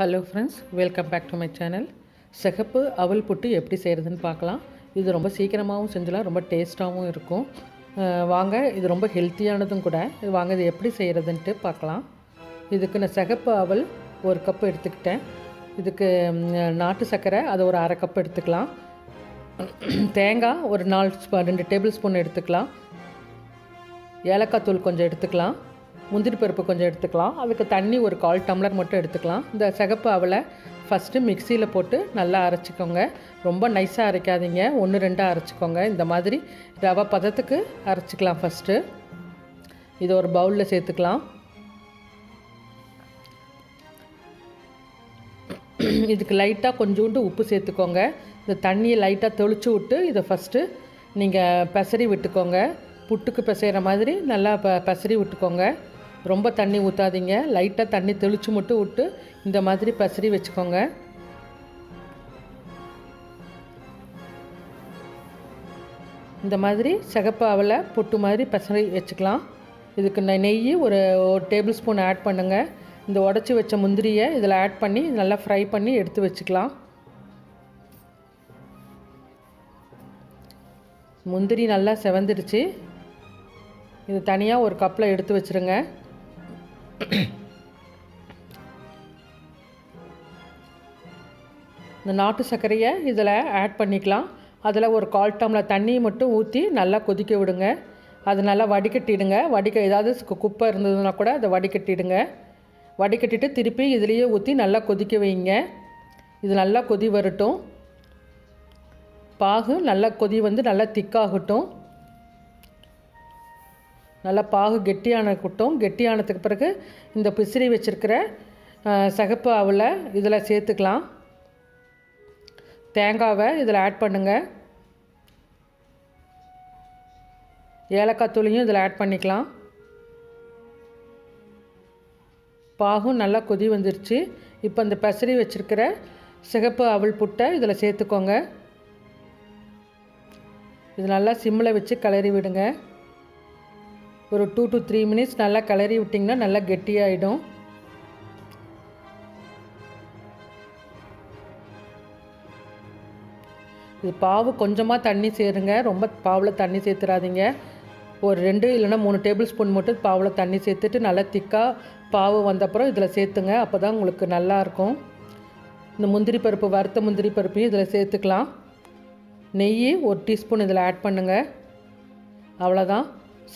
Hello friends welcome back to my channel சிகப்பு அவல் புட்டு எப்படி செய்கிறதுன்னு பார்க்கலாம். இது ரொம்ப சீக்கிரமாகவும் செஞ்சலாம் ரொம்ப டேஸ்ட்டாகவும் இருக்கும். வாங்க இது ரொம்ப ஹெல்த்தியானதும் கூட. இது வாங்க இது எப்படி செய்கிறதுன்ட்டு பார்க்கலாம். இதுக்கு நான் சிகப்பு அவல் ஒரு கப் எடுத்துக்கிட்டேன். இதுக்கு நாட்டு சர்க்கரை அதை ஒரு அரை கப் எடுத்துக்கலாம். தேங்காய் ஒரு நாலு ரெண்டு டேபிள் ஸ்பூன் எடுத்துக்கலாம். ஏலக்காய் தூள் கொஞ்சம் எடுத்துக்கலாம். முந்திரி பருப்பு கொஞ்சம் எடுத்துக்கலாம். அதுக்கு தண்ணி ஒரு கால் டம்ளர் மட்டும் எடுத்துக்கலாம். இந்த சிகப்பு அவலை ஃபஸ்ட்டு மிக்சியில் போட்டு நல்லா அரைச்சிக்கோங்க. ரொம்ப நைஸாக அரைக்காதீங்க. ஒன்று ரெண்டாக அரைச்சிக்கோங்க. இந்த மாதிரி ரவை பதத்துக்கு அரைச்சிக்கலாம் ஃபஸ்ட்டு இதை ஒரு பவுலில் சேர்த்துக்கலாம். இதுக்கு லைட்டாக கொஞ்சோண்டு உப்பு சேர்த்துக்கோங்க. இந்த தண்ணியை லைட்டாக தெளிச்சு விட்டு இதை ஃபஸ்ட்டு நீங்கள் பெசரி விட்டுக்கோங்க. புட்டுக்கு பிசைகிற மாதிரி நல்லா ப பெசரி விட்டுக்கோங்க. ரொம்ப தண்ணி ஊற்றாதீங்க லைட்டாக தண்ணி தெளித்து மட்டும் விட்டு இந்த மாதிரி பசரி வச்சுக்கோங்க. இந்த மாதிரி சிகப்பு புட்டு மாதிரி பசரி வச்சுக்கலாம். இதுக்கு நெ- நெய் ஒரு ஒரு டேபிள் ஸ்பூன் ஆட் பண்ணுங்கள் இந்த உடச்சி வச்ச முந்திரியை இதில் ஆட் பண்ணி நல்லா ஃப்ரை பண்ணி எடுத்து வச்சுக்கலாம். முந்திரி நல்லா செவந்துடுச்சு. இது தனியாக ஒரு கப்பில் எடுத்து வச்சுருங்க. இந்த நாட்டு சர்க்கரையை இதில் ஆட் பண்ணிக்கலாம். அதில் ஒரு கால் டம்ளர் தண்ணி மட்டும் ஊற்றி நல்லா கொதிக்க விடுங்க. அது நல்லா வடிகட்டிடுங்க. வடிக்க ஏதாவது குப்பை இருந்ததுன்னா கூட அதை வடிகட்டிடுங்க. வடிகட்டிட்டு திருப்பி இதுலேயே ஊற்றி நல்லா கொதிக்க வைங்க. இது நல்லா கொதி வரட்டும். பாகு நல்லா கொதி வந்து நல்லா திக்காகட்டும் நல்லா பாகு கெட்டியானக்கட்டும் கெட்டியானதுக்கு பிறகு இந்த பிசிறி வச்சுருக்கிற சிகப்பு அவலை இதில் சேர்த்துக்கலாம். தேங்காவை இதில் ஆட் பண்ணுங்கள் ஏலக்காய் தூளையும் இதில் ஆட் பண்ணிக்கலாம். பாகும் நல்லா கொதி வந்துருச்சு. இப்போ இந்த பசரி வச்சுருக்கிற சிகப்பு அவள் புட்டை இதில் சேர்த்துக்கோங்க. இது நல்லா சிம்மில் வச்சு கிளறி விடுங்க. ஒரு டூ டு த்ரீ மினிட்ஸ் நல்லா கிளறி விட்டிங்கன்னா நல்லா கெட்டியாகிடும் இது பாவு கொஞ்சமாக தண்ணி சேருங்க. ரொம்ப பாவில் தண்ணி சேர்த்துறாதீங்க ஒரு ரெண்டு இல்லைன்னா மூணு டேபிள் ஸ்பூன் மட்டும் பாவில் தண்ணி சேர்த்துட்டு நல்லா திக்காக பாவு வந்தப்புறம் இதில் சேர்த்துங்க அப்போ தான் உங்களுக்கு நல்லாயிருக்கும் இந்த முந்திரி பருப்பு வறுத்த முந்திரி பருப்பையும் இதில் சேர்த்துக்கலாம் நெய் ஒரு டீஸ்பூன் இதில் ஆட் பண்ணுங்கள் அவ்வளோதான்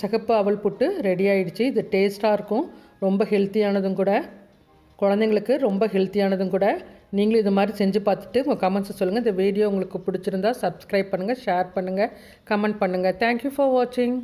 சிகப்பு அவல் புட்டு ரெடி ஆயிடுச்சு. இது டேஸ்ட்டாக இருக்கும். ரொம்ப ஹெல்த்தியானதும் கூட. குழந்தைங்களுக்கு ரொம்ப ஹெல்த்தியானதும் கூட. நீங்களும் இது மாதிரி செஞ்சு பார்த்துட்டு உங்கள் கமெண்ட்ஸை சொல்லுங்கள் இந்த வீடியோ உங்களுக்கு பிடிச்சிருந்தா சப்ஸ்கிரைப் பண்ணுங்கள் ஷேர் பண்ணுங்கள் கமெண்ட் பண்ணுங்கள் தேங்க்யூ ஃபார் வாட்சிங்